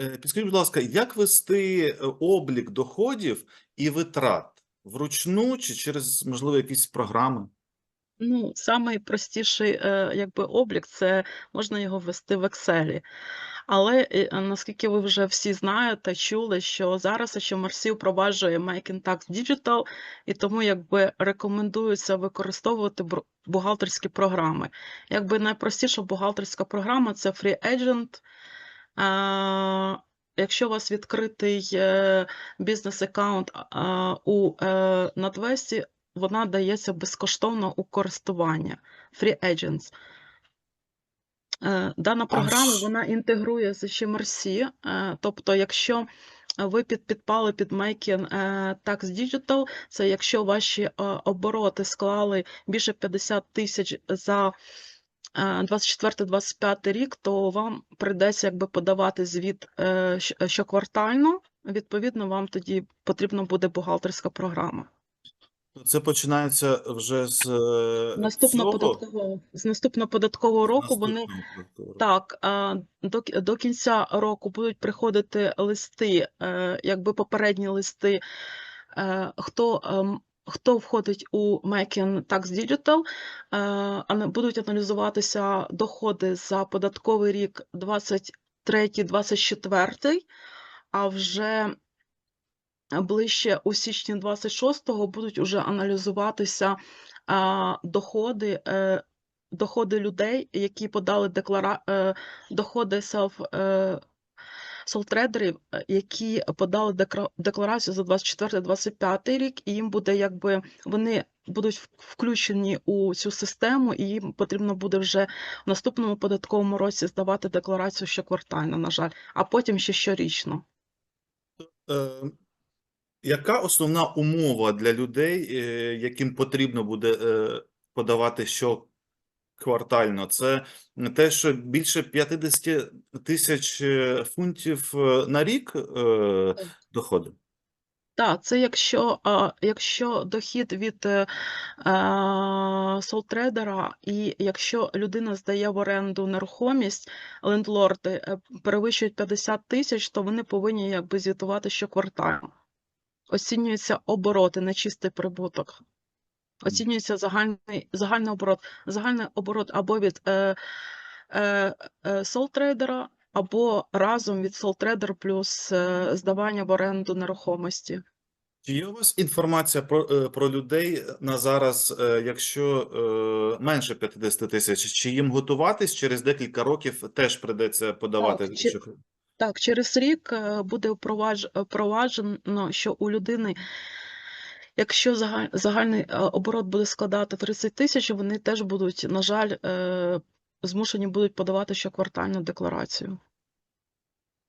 Е, Підскажіть, будь ласка, як вести е, облік доходів і витрат? Вручну чи через, можливо, якісь програми? Ну, самий простіший, е, якби облік це можна його ввести в Excel. Але, наскільки ви вже всі знаєте, чули, що зараз HMRC впроваджує Making Tax Digital, і тому якби рекомендується використовувати бухгалтерські програми. Якби найпростіша бухгалтерська програма це Free Agent. Якщо у вас відкритий е, бізнес-аккаунт у NatWest, вона дається безкоштовно у користування. Free Agents. Е, Дана програма вона інтегрує з HMRC, е, тобто, якщо ви під, підпали під Making Tax Digital, це якщо ваші обороти склали більше 50 тисяч за 24-25 рік, то вам прийдеться якби подавати звіт е, щоквартально. Відповідно, вам тоді потрібна буде бухгалтерська програма. Це починається вже з е, Наступного податкового з наступного податкового року вони податкового. Так, до, до кінця року будуть приходити листи, е, якби попередні листи, е, хто, ем, хто входить у Making Tax Digital, е, будуть аналізуватися доходи за податковий рік 23-24, а вже ближче у січні 26-го будуть уже аналізуватися доходи, е, доходи людей, які подали деклара... е, доходи е, солтрейдерів, е, які подали декларацію за 24-25 рік, і їм буде якби вони будуть включені у цю систему, і їм потрібно буде вже в наступному податковому році здавати декларацію щоквартально, на жаль, а потім ще щорічно. Е, Яка основна умова для людей, е, яким потрібно буде подавати щоквартально? Це те, що більше 50 тисяч е, фунтів е, на рік е, доходи? Так, це якщо, якщо дохід від е, солтрейдера, і якщо людина здає в оренду нерухомість, лендлорди перевищують 50 тисяч, то вони повинні якби звітувати щоквартально. Оцінюються обороти, не чистий прибуток. Оцінюється загальний, загальний оборот. Загальний оборот або від е, е, е, солтрейдера, або разом від солтрейдер плюс е, здавання в оренду нерухомості. Чи є у вас інформація про, е, про людей на зараз, е, якщо е, менше 50 тисяч, чи їм готуватись через декілька років теж придеться подавати? чи- Так, через рік буде впровадж- впроваджено, що у людини, якщо загальний е, оборот буде складати 30 тисяч, вони теж будуть, на жаль, е, змушені будуть подавати щоквартальну декларацію.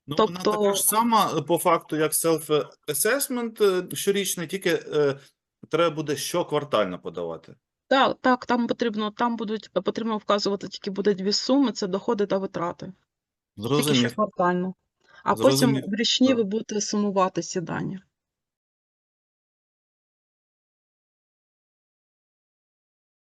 Ну, вона така Тобто- ж сама е, по факту, як self-assessment щорічний, тільки е, треба буде щоквартально подавати. Так, так, там потрібно, там будуть потрібно вказувати тільки буде дві суми: це доходи та витрати. Тільки Зрозумів. щоквартально. А потім в річні Так. ви будете сумувати ці дані.